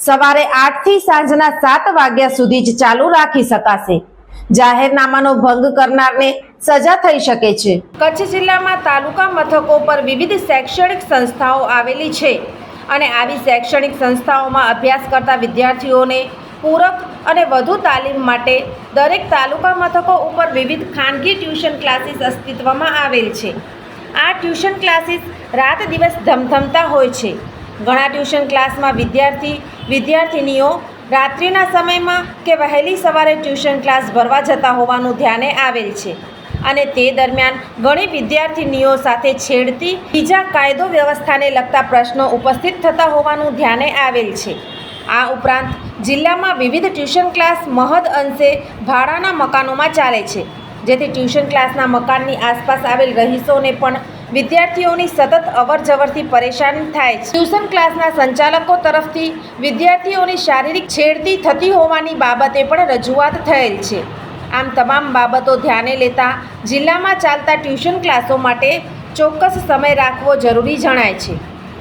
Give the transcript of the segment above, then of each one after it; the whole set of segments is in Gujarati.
સવારે આઠથી સાંજના સાત વાગ્યા સુધી જ ચાલુ રાખી શકાશે. જાહેરનામાનો ભંગ કરનારને સજા થઈ શકે છે. કચ્છ જિલ્લામાં તાલુકા મથકો પર વિવિધ શૈક્ષણિક સંસ્થાઓ આવેલી છે અને આવી શૈક્ષણિક સંસ્થાઓમાં અભ્યાસ કરતા વિદ્યાર્થીઓને પૂરક અને વધુ તાલીમ માટે દરેક તાલુકા મથકો ઉપર વિવિધ ખાનગી ટ્યુશન ક્લાસીસ અસ્તિત્વમાં આવેલ છે. આ ટ્યુશન ક્લાસીસ રાત દિવસ ધમધમતા હોય છે. ઘણા ટ્યુશન ક્લાસમાં વિદ્યાર્થી વિદ્યાર્થિનીઓ, રાત્રિના સમયમાં કે વહેલી સવારે ટ્યુશન ક્લાસ ભરવા જતા હોવાનું ધ્યાને આવેલ છે. અને તે દરમિયાન ઘણી વિદ્યાર્થિનીઓ સાથે છેડતી બીજા કાયદો વ્યવસ્થાને લગતા પ્રશ્નો ઉપસ્થિત થતા હોવાનું ધ્યાને આવેલ છે. આ ઉપરાંત જિલ્લામાં વિવિધ ટ્યુશન ક્લાસ મહદ અંશે ભાડાના મકાનોમાં ચાલે છે. જેથી ટ્યુશન ક્લાસના મકાનની આસપાસ આવેલ રહીશોને પણ વિદ્યાર્થીઓની સતત અવર જવરથી પરેશાન થાય છે. ટ્યુશન ક્લાસના સંચાલકો તરફથી વિદ્યાર્થીઓની શારીરિક છેડતી થતી હોવાની બાબતે પણ રજૂઆત થયેલ છે. આમ તમામ બાબતો ધ્યાને લેતા જિલ્લામાં ચાલતા ટ્યુશન ક્લાસો માટે ચોક્કસ સમય રાખવો જરૂરી જણાય છે.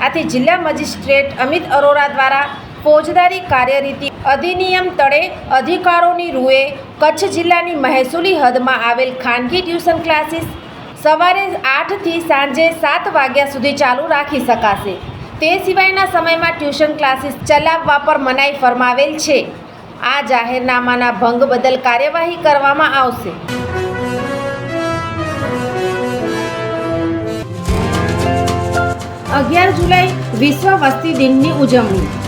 આથી જિલ્લા મજિસ્ટ્રેટ અમિત અરોરા દ્વારા ફોજદારી કાર્યરીતિ અધિનિયમ તળે અધિકારોની રૂએ કચ્છ જિલ્લાની મહેસૂલી હદમાં આવેલ ખાનગી ટ્યુશન ક્લાસીસ સવારે આઠથી સાંજે સાત વાગ્યા સુધી ચાલુ રાખી શકાશે. તે સિવાયના સમયમાં ટ્યુશન ક્લાસીસ ચલાવવા પર મનાઈ ફરમાવેલ છે. આ જાહેરનામાના ભંગ બદલ કાર્યવાહી કરવામાં આવશે. અગિયાર જુલાઈ વિશ્વ વસ્તી દિનની ઉજવણી.